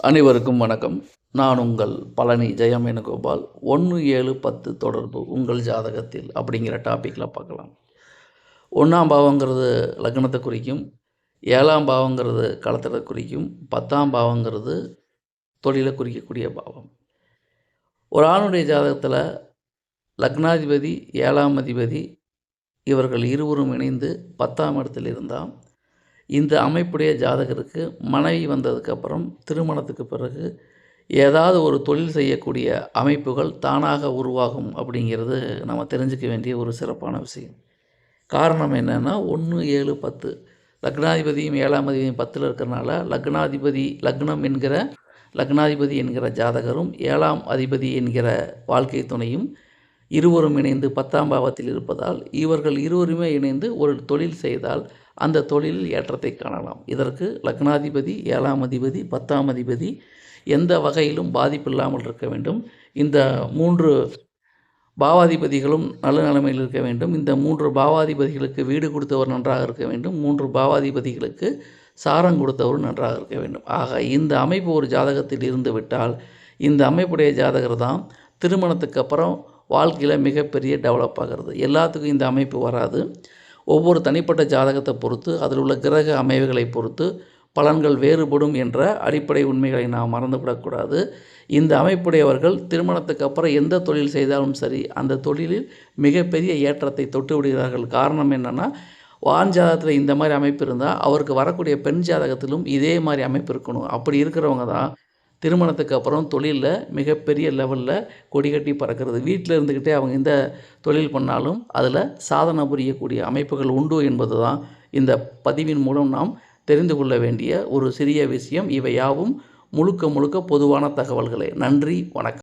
அனைவருக்கும் வணக்கம். நான் உங்கள் பழனி ஜெயம் வேணுகோபால் ஒன்று ஏழு பத்து தொடர்பு உங்கள் ஜாதகத்தில் அப்படிங்கிற டாப்பிக்கில் பார்க்கலாம். ஒன்றாம் பாவங்கிறது லக்னத்தை குறிக்கும். ஏழாம் பாவங்கிறது களத்தை குறிக்கும். பத்தாம் பாவங்கிறது தொழிலை குறிக்கக்கூடிய பாவம். ஒரு ஆணுடைய ஜாதகத்தில் லக்னாதிபதி ஏழாம் அதிபதி இவர்கள் இருவரும் இணைந்து பத்தாம் இடத்தில் இருந்தால் இந்த அமைப்புடைய ஜாதகருக்கு மனைவி வந்ததுக்கப்புறம் திருமணத்துக்கு பிறகு ஏதாவது ஒரு தொழில் செய்யக்கூடிய அமைப்புகள் தானாக உருவாகும் அப்படிங்கிறது நம்ம தெரிஞ்சுக்க வேண்டிய ஒரு சிறப்பான விஷயம். காரணம் என்னென்னா ஒன்று ஏழு பத்து. லக்னாதிபதியும் ஏழாம் அதிபதியும் பத்தில் இருக்கிறனால லக்னாதிபதி லக்னம் என்கிற லக்னாதிபதி என்கிற ஜாதகரும் ஏழாம் அதிபதி என்கிற வாழ்க்கை துணையும் இருவரும் இணைந்து பத்தாம் பாவத்தில் இருப்பதால் இவர்கள் இருவருமே இணைந்து ஒரு தொழில் செய்தால் அந்த தொழிலில் ஏற்றத்தை காணலாம். இதற்கு லக்னாதிபதி ஏழாம் அதிபதி பத்தாம் அதிபதி எந்த வகையிலும் பாதிப்பில்லாமல் இருக்க வேண்டும். இந்த மூன்று பாவாதிபதிகளும் நல்ல நிலைமையில் இருக்க வேண்டும். இந்த மூன்று பாவாதிபதிகளுக்கு வீடு கொடுத்தவர் நன்றாக இருக்க வேண்டும். மூன்று பாவாதிபதிகளுக்கு சாரம் கொடுத்தவர் நன்றாக இருக்க வேண்டும். ஆக இந்த அமைப்பு ஒரு ஜாதகத்தில் இருந்து விட்டால் இந்த அமைப்புடைய ஜாதகர் தான் திருமணத்துக்கு அப்புறம் வாழ்க்கையில் மிகப்பெரிய டெவலப் ஆகிறது. எல்லாத்துக்கும் இந்த அமைப்பு வராது. ஒவ்வொரு தனிப்பட்ட ஜாதகத்தை பொறுத்து அதில் உள்ள கிரக அமைவுகளை பொறுத்து பலன்கள் வேறுபடும் என்ற அடிப்படை உண்மைகளை நாம் மறந்துவிடக்கூடாது. இந்த அமைப்புடையவர்கள் திருமணத்துக்கு அப்புறம் எந்த தொழில் செய்தாலும் சரி அந்த தொழிலில் மிகப்பெரிய ஏற்றத்தை தொட்டு விடுகிறார்கள். காரணம் என்னென்னா ஆண் ஜாதகத்தில் இந்த மாதிரி அமைப்பு இருந்தால் அவருக்கு வரக்கூடிய பெண் ஜாதகத்திலும் இதே மாதிரி அமைப்பு இருக்கணும். அப்படி இருக்கிறவங்க தான் திருமணத்துக்கு அப்புறம் தொழிலில் மிகப்பெரிய லெவலில் கொடி கட்டி பறக்கிறது. வீட்டில் இருந்துக்கிட்டே அவங்க இந்த தொழில் பண்ணாலும் அதில் சாதனை புரியக்கூடிய அமைப்புகள் உண்டு என்பது தான் இந்த பதிவின் மூலம் நாம் தெரிந்து கொள்ள வேண்டிய ஒரு சிறிய விஷயம். இவையாவும் முழுக்க முழுக்க பொதுவான தகவல்களே. நன்றி வணக்கம்.